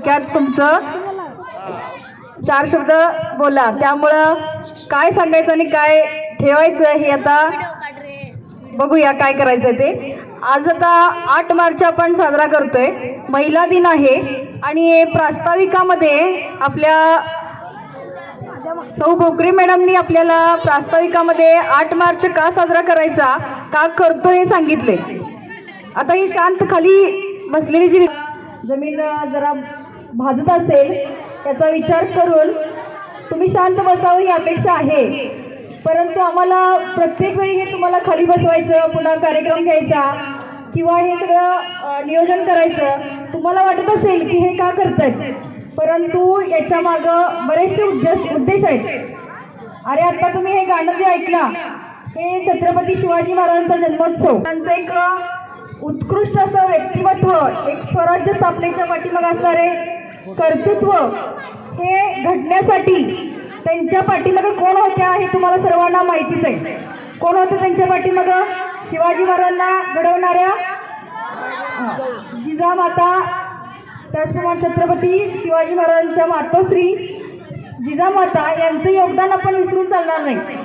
थोडक्यात तुमचं चार शब्द बोला. त्यामुळं काय सांगायचं आणि काय ठेवायचं हे आता बघूया काय करायचं ते. आज आता आठ मार्च आपण साजरा करतोय. महिला दिन आहे आणि प्रास्ताविकामध्ये आपल्या सौ भोकरे मॅडमनी आपल्याला प्रास्ताविकामध्ये आठ मार्च का साजरा करायचा का करतो हे सांगितले आता ही शांत खाली बसलेली जी जमीन जरा भाजत असेल त्याचा विचार करून तुम्ही शांत बसावं ही अपेक्षा आहे. परंतु आम्हाला प्रत्येक वेळी हे तुम्हाला खाली बसवायचं पुन्हा कार्यक्रम घ्यायचा किंवा हे सगळं नियोजन करायचं तुम्हाला वाटत असेल की हे का करतायत? परंतु याच्या मागं बरेचसे उद्देश उद्देश आहेत. अरे आता तुम्ही हे गाणं जे ऐकला हे छत्रपती शिवाजी महाराजांचा जन्मोत्सव. त्यांचं एक उत्कृष्ट असं व्यक्तिमत्व एक स्वराज्य स्थापनेच्या पाठीमाग असणारे कर्तृत्व हे घडण्यासाठी त्यांच्या पाठीमागं कोण होत्या हे तुम्हाला सर्वांना माहितीच आहे. कोण होतं त्यांच्या पाठीमागं? शिवाजी महाराजांना घडवणाऱ्या जिजामाता त्याचप्रमाणे छत्रपती शिवाजी महाराजांच्या मातोश्री जिजामाता यांचं योगदान आपण विसरून चालणार नाही.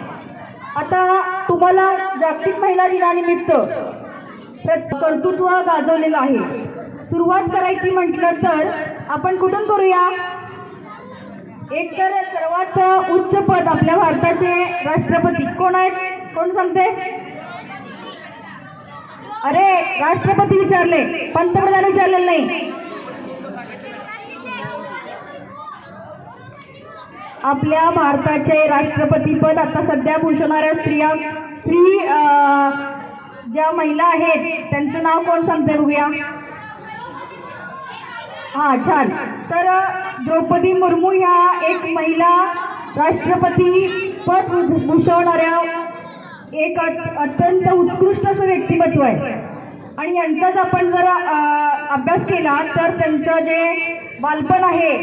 आता तुम्हाला जागतिक महिला दिनानिमित्त कर्तृत्व गाजवलेलं आहे. सुरुवात करायची म्हटलं तर आपण कुठून करूया? एक तर सर्वात उच्च पद आपल्या भारताचे राष्ट्रपती. कोण आहेत? कोण सांगते? अरे राष्ट्रपती विचारले. पंतप्रधान विचारलेलं नाही. आपल्या भारताचे राष्ट्रपती पद आता सध्या भूषवणाऱ्या स्त्रिया स्त्री ज्या महिला आहेत त्यांचं नाव कोण सांगते बघूया? हा छान. तर द्रौपदी मुर्मू ह्या एक महिला राष्ट्रपती पद भूषवणाऱ्या एक अत- अत्यंत उत्कृष्ट असं व्यक्तिमत्व आहे. आणि यांचाच आपण जर अभ्यास केला तर त्यांचं जे बालपण आहे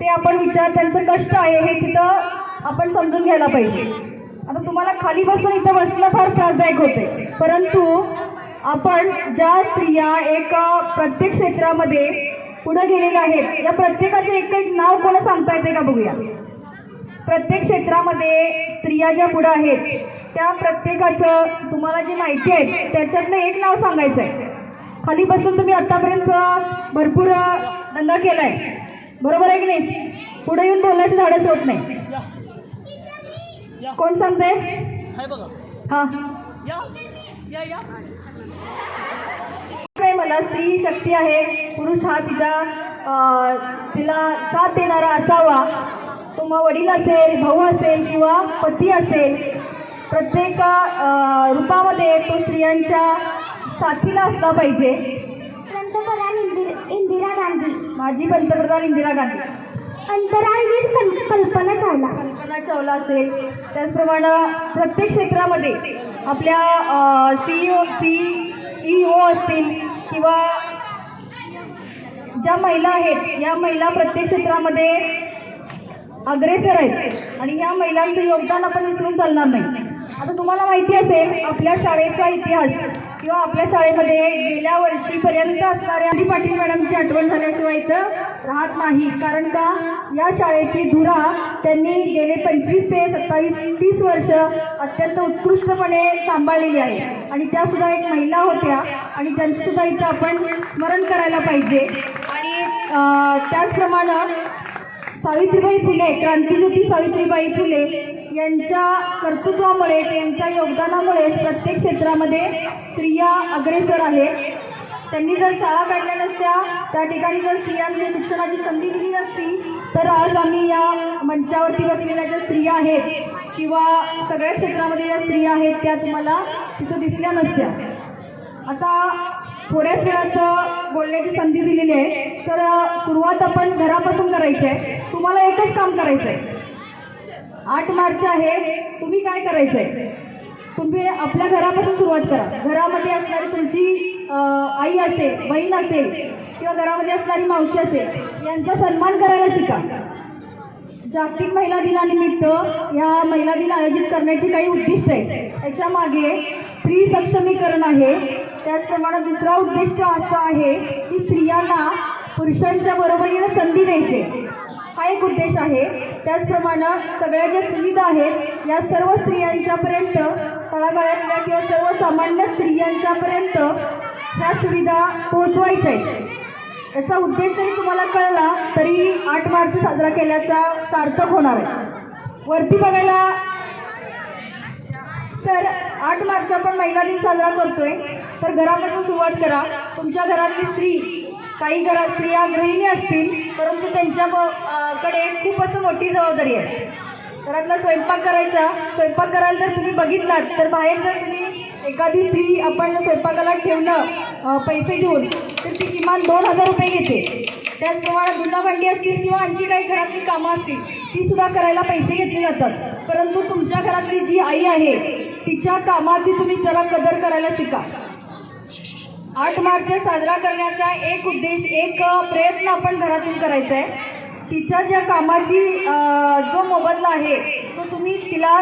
ते आपण विचार त्यांचं कष्ट आहे हे तिथं आपण समजून घ्यायला पाहिजे. आता तुम्हाला खाली बसून इथं बसणं फार त्रासदायक होते. परंतु आपण ज्या स्त्रिया एका प्रत्येक क्षेत्रामध्ये पुढे गेलेल्या आहेत. या प्रत्येकाचं एक एक नाव कोण सांगता येते का बघूया? प्रत्येक क्षेत्रामध्ये स्त्रिया ज्या पुढे आहेत त्या प्रत्येकाचं तुम्हाला जी माहिती आहे त्याच्यातलं एक नाव सांगायचं आहे. खाली बसून तुम्ही आतापर्यंत भरपूर अं, दंगा केलाय. बरोबर आहे की नाही? पुढे येऊन बोलायचं धाडस होत नाही. कोण सांगते हा मला स्त्री ही शक्ती आहे पुरुष हा तिचा तिला साथ देणारा असावा. तो मग वडील असेल भाऊ असेल किंवा पती असेल प्रत्येक रूपामध्ये तो स्त्रियांच्या साथीला असला पाहिजे. पंतप्रधान इंदिरा गांधी. माजी पंतप्रधान इंदिरा गांधी. अंतराळवीर कल- कल्पना चावला. कल्पना चावला असेल. त्याचप्रमाणे प्रत्येक क्षेत्रामध्ये आपल्या सीईओ ओ हो असतील किंवा ज्या महिला आहेत या महिला प्रत्येक क्षेत्रामध्ये अग्रेसर आहेत आणि ह्या महिलांचं योगदान आपण विसरून चालणार नाही. आता तुम्हाला माहिती असेल आपल्या शाळेचा इतिहास किंवा आपल्या शाळेमध्ये गेल्या वर्षीपर्यंत असणाऱ्या पाटील मॅडमची आठवण झाल्याशिवाय इथं राहत नाही. कारण का? या शाळेची धुरा त्यांनी गेले पंचवीस ते सत्तावीस तीस वर्ष अत्यंत उत्कृष्टपणे सांभाळलेली आहे. आणि त्या सुद्धा एक महिला होत्या. आणि त्यांचं सुद्धा इथं आपण स्मरण करायला पाहिजे. आणि त्याचप्रमाणे सावित्रीबाई फुले क्रांतिज्योती सावित्रीबाई फुले यांच्या कर्तृत्वामुळे त्यांच्या योगदानामुळे प्रत्येक क्षेत्रामध्ये स्त्रिया अग्रेसर आहेत. त्यांनी जर शाळा काढल्या नसत्या त्या ठिकाणी जर स्त्रियांच्या शिक्षणाची संधी दिली नसती तर आज आम्ही या मंचावरती बसलेल्या ज्या स्त्रिया आहेत किंवा सगळ्या क्षेत्रामध्ये ज्या स्त्रिया आहेत त्या तुम्हाला तिथं दिसल्या नसत्या. आता थोड्याच वेळात बोलण्याची संधी दिलेली आहे. तर सुरुवात आपण घरापासून करायची आहे. तुम्हाला एकच काम करायचं आहे आठ मार्च आहे. तुम्ही काय करायचं आहे तुम्ही आपल्या घरापासून सुरुवात करा. घरामध्ये असणारी तुमची आई असेल बहीण असेल किंवा घरामध्ये असणारी मावशी असेल यांचा सन्मान करायला शिका. जागतिक महिला दिनानिमित्त या महिला दिन आयोजित करण्याची काही उद्दिष्ट आहे त्याच्यामागे स्त्री सक्षमीकरण आहे. त्याचप्रमाणे दुसरा उद्दिष्ट असं आहे की स्त्रियांना पुरुषांच्या बरोबरीने संधी द्यायची हा एक उद्देश आहे. त्याचप्रमाणे सगळ्या ज्या सुविधा आहेत या सर्व स्त्रियांच्यापर्यंत तळागाळातल्या किंवा सर्वसामान्य स्त्रियांच्यापर्यंत ह्या सुविधा पोहोचवायच्या आहेत. याचा उद्देश जरी तुम्हाला कळला तरी आठ मार्च साजरा केल्याचा सार्थक होणार आहे. वरती बघायला तर आठ मार्च आपण महिला दिन साजरा करतोय. तर घरापासून सुरुवात करा. तुमच्या घरातली स्त्री काही घरात स्त्रिया गृहिणी असतील परंतु त्यांच्या कडे खूप असं मोठी जबाबदारी आहे. घरातला स्वयंपाक करायचा स्वयंपाक करायला जर तुम्ही बघितलात तर बाहेर जर तुम्ही एखादी स्त्री आपण स्वयंपाकाला ठेवलं पैसे देऊन तर ती किमान दोन हजार रुपये घेते. त्याचप्रमाणे धुणं भांडी असतील किंवा आणखी काही घरातली कामं असतील ती सुद्धा करायला पैसे घेतले जातात. परंतु तुमच्या घरातली जी आई आहे तिच्या कामाची तुम्ही जरा कदर करायला शिका. आठ मार्च साजरा करण्याचा एक उद्देश एक प्रयत्न आपण घरातून करायचा आहे. तिच्या ज्या कामाची जो मोबदला आहे तो तुम्ही तिला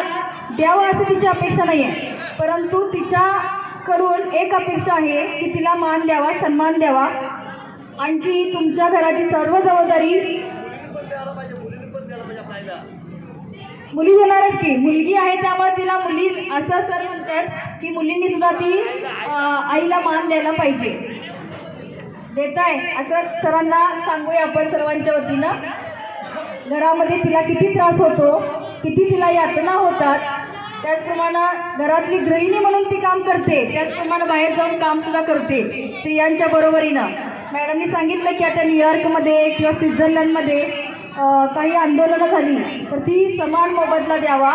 द्यावा असं तिची अपेक्षा नाही आहे परंतु तिच्याकडून एक अपेक्षा आहे की तिला मान द्यावा सन्मान द्यावा. आणखी तुमच्या घराची सर्व जबाबदारी मुली देणारच की. मुलगी आहे त्यामुळे तिला मुली असं सर म्हणतात की मुलींनी सुद्धा ती आईला मान द्यायला पाहिजे. देताय असं सरांना सांगूया आपण सर्वांच्या वतीनं. घरामध्ये तिला किती त्रास होतो किती तिला यातना होतात त्याचप्रमाणे घरातली गृहिणी म्हणून ती काम करते त्याचप्रमाणे बाहेर जाऊन काम सुद्धा करते स्त्रियांच्या बरोबरीनं. मॅडमनी सांगितलं की आता न्यूयॉर्कमध्ये किंवा स्वित्झर्लंडमध्ये काही आंदोलनं झाली तर ती समान मोबदला द्यावा.